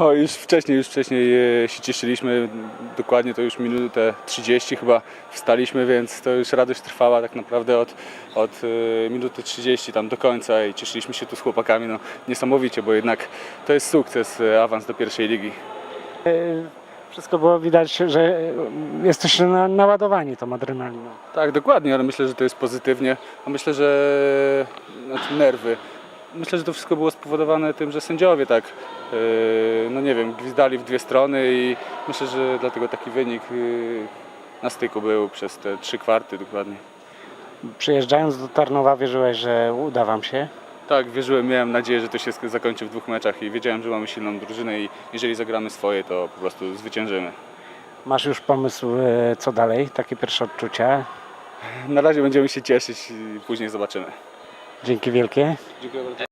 O, już wcześniej, już wcześniej e, się cieszyliśmy, dokładnie to już minutę 30 chyba wstaliśmy, więc to już radość trwała tak naprawdę od, od e, minuty 30 tam do końca i cieszyliśmy się tu z chłopakami, no niesamowicie, bo jednak to jest sukces, e, awans do pierwszej ligi. Wszystko było widać, że jesteście na, naładowani tą adrenaliną. Tak, dokładnie, ale myślę, że to jest pozytywnie, a myślę, że znaczy nerwy. Myślę, że to wszystko było spowodowane tym, że sędziowie tak, e, no nie wiem, gwizdali w dwie strony i myślę, że dlatego taki wynik e, na styku był przez te trzy kwarty dokładnie. Przyjeżdżając do Tarnowa wierzyłeś, że uda wam się. Tak, wierzyłem, miałem nadzieję, że to się zakończy w dwóch meczach i wiedziałem, że mamy silną drużynę i jeżeli zagramy swoje, to po prostu zwyciężymy. Masz już pomysł, e, co dalej? Takie pierwsze odczucia. Na razie będziemy się cieszyć i później zobaczymy. Dzięki wielkie. Dziękuję bardzo.